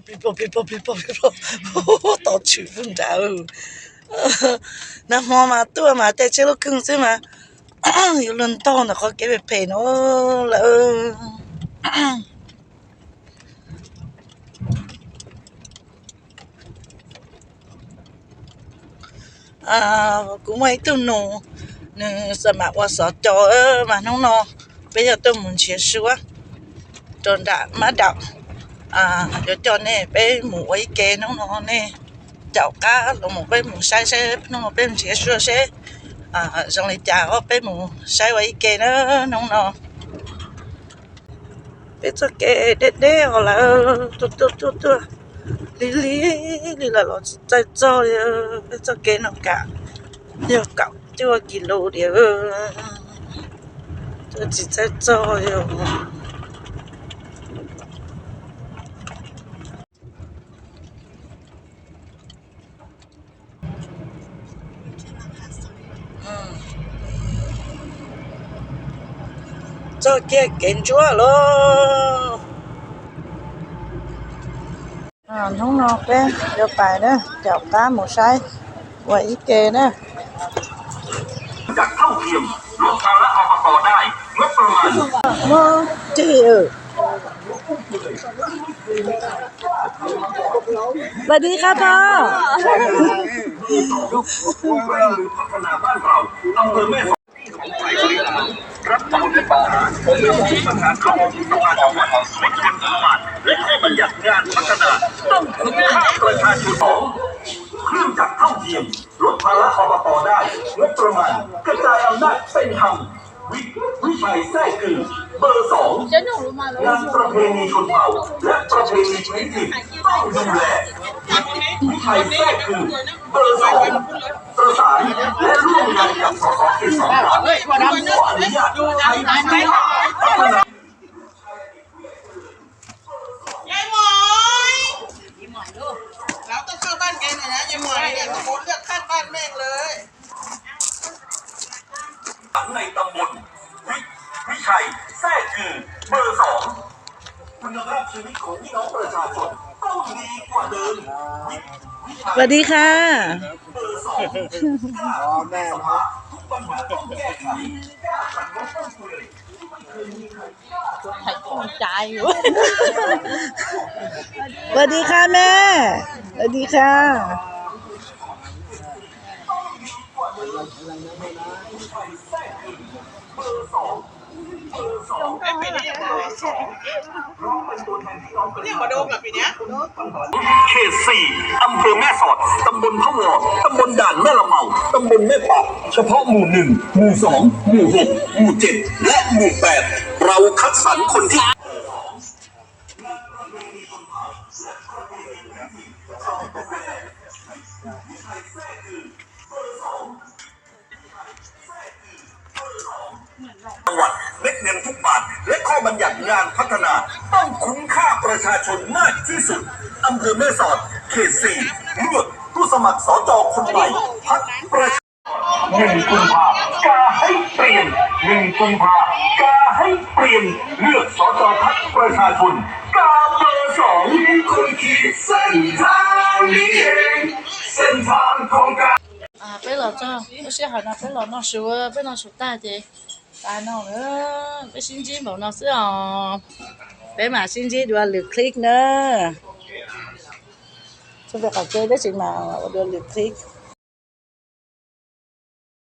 people, people, people, people. Don't you phun down. Nà mò mà tua mà tê chế lúc cưng xí mà. Yêu lần to nó có cái bẹp phê nó là ơ. À, cũng mấy tu nụ. Nụ sợ mà qua sợ cho mà nó nó. Bây giờ tôi muốn chia sẻ. Tròn đã má đạo. À cho cho nè, bé mù ấy kê nó nó nè. Chào cá nó một bé mù sai xe, nó một bé mù xe sẻ xe. À xong lại chào bé mù sai ấy kê nó nó nó bé cho kê đê đê hoặc là tu tu tu tu. Lì lì lì là nó chạy cho bé cho kê nó cả. Nhiều cậu chưa kilo điều tôi chỉ chạy cho rồi 저게 괜찮 아. Rồi không nọt đấy, cho bài đó, chào cá màu sai, quẩy kê đó. จาดเท่าเทียมลดภาระอปกได้งบประมาณ Mơ chịu. สวัสดีค่ะพ่อ ผู้ปรองหรือพัฒนาบ้านเราอำเภอแม่อ ที่ประธานเข้าที่สภาจังหวัดไม่ควรประมาทและข้อบัญญัติงานพัฒนาต้องถึงค่าประชาชนสองเครื่องจักรเท่าเทียมลดภาระอบตได้งบประมาณกระจายอำนาจเป็นธรรมวิวิชัยแท้กึ่งเบอร์สองงานประเพณีชนเผ่าและประเพณีพื้นถิ่นต้องดูแลวิชัยแท้กึ่งเบอร์สองประสานและร่วมงานกับสสเขตสองขออนุญาตใช้ โกนเรียกข้างบ้านแม่งเลยในตำบลวิวิชัยแท้คือเบอร์สองคุณภาพชีวิตของพี่น้องประชาชนต้องดีกว่าเดิมวิวิชัสยวัสดีค่ะเบอร์สองพ่อแม่เนาะทุกปัญหาต้องแก้ไขแก้ไขงบต้องคุยไข่กุ้งใจอยู่สวัสดีค่ะแม่ สวัสดีค่ะ เรียมาโดมกับปีเนี้ยเขตสี่อำเภอแม่สอด ตำบลพะวอตำบลด่านแม่ละเมา ตำบลแม่ปะเฉพาะหมู่หนึ่ง หมู่สอง หมู่หกหมู่เจ็ดและหมู่แปด เราคัดสรรคนที่ เงินทุกบาท และข้อบัญญัติงานพัฒนา ต้องคุ้มค่าประชาชนมากที่สุดอำเภอแม่สอดเขตสี่เลือกผู้สมัครสจคนใหม่พักประชาหนึ่งกุมภากาให้เปลี่ยนหนึ่งกุมภากาให้เปลี่ยนเลือกสจพักประชาชนกาเบอร์สองคุณขีดเส้นทางนี้เองเส้นทางของการ à bây giờ cho bác sĩ hỏi là bây giờ nó sửa bây giờ sửa tay thì tại nó nữa cái xin chỉ bảo nó sửa bé mà xin gì đưa lượt click nữa. Chúng ta học chơi đó chị mà đưa lượt click.